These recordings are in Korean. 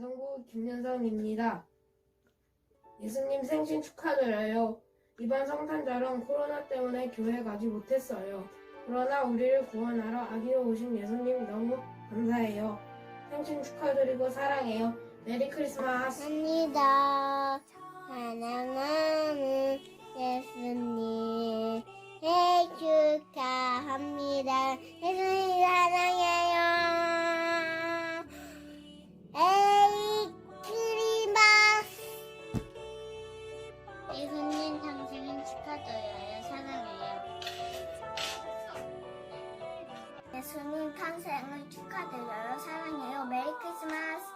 가성구 김윤성입니다. 예수님 생신 축하드려요. 이번 성탄절은 코로나 때문에 교회 가지 못했어요. 그러나 우리를 구원하러 아기로 오신 예수님 너무 감사해요. 생신 축하드리고 사랑해요. 메리 크리스마스. 합니다. 사랑하는 예수님 생일 축하합니다. 예수님 예수님 생신 축하드려요. 사랑해요. 예수님 탄생을 축하드려요. 사랑해요. 메리 크리스마스.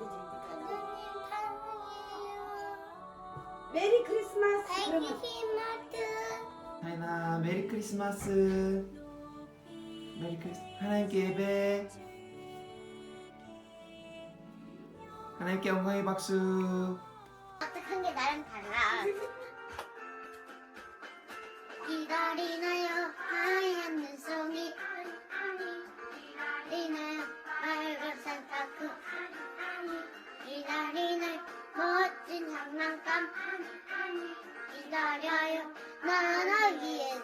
예수님 사랑해요. 메리 크리스마스. 메리 크리스마스. 하이나 메리 크리스마스 메리 크리스 하나님께 예배 하나님께 영광의 박수 어떡한 게 나랑 달라. 기다리나요? 하얀 눈송이. 기다리나요? 빨간 산타크 기다리나요? 멋진 장난감. 기다려요. 예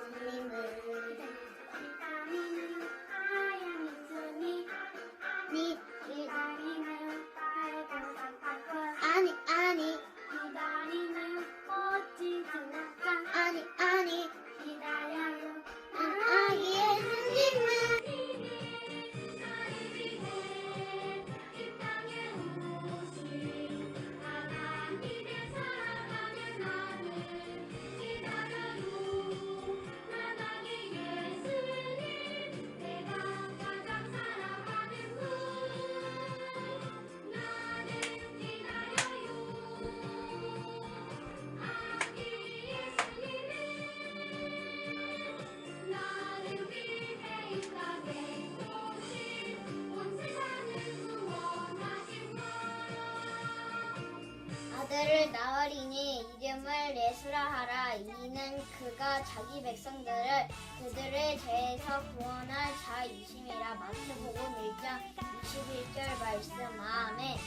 아들을 낳으리니 이름을 예수라 하라 이는 그가 자기 백성들을 그들의 죄에서 구원할 자이심이라 마태복음 1장 21절 말씀 아멘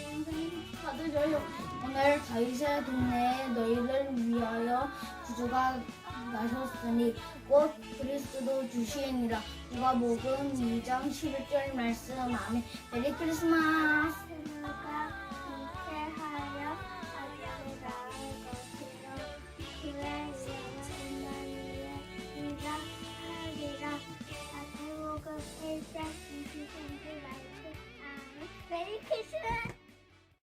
축하드려요. 오늘 다윗의 동네에 너희를 위하여 구주가 나셨으니 곧 그리스도 주시니라. 누가복음 2장 11절 말씀 아멘. 메리 크리스마스. Merry Christmas.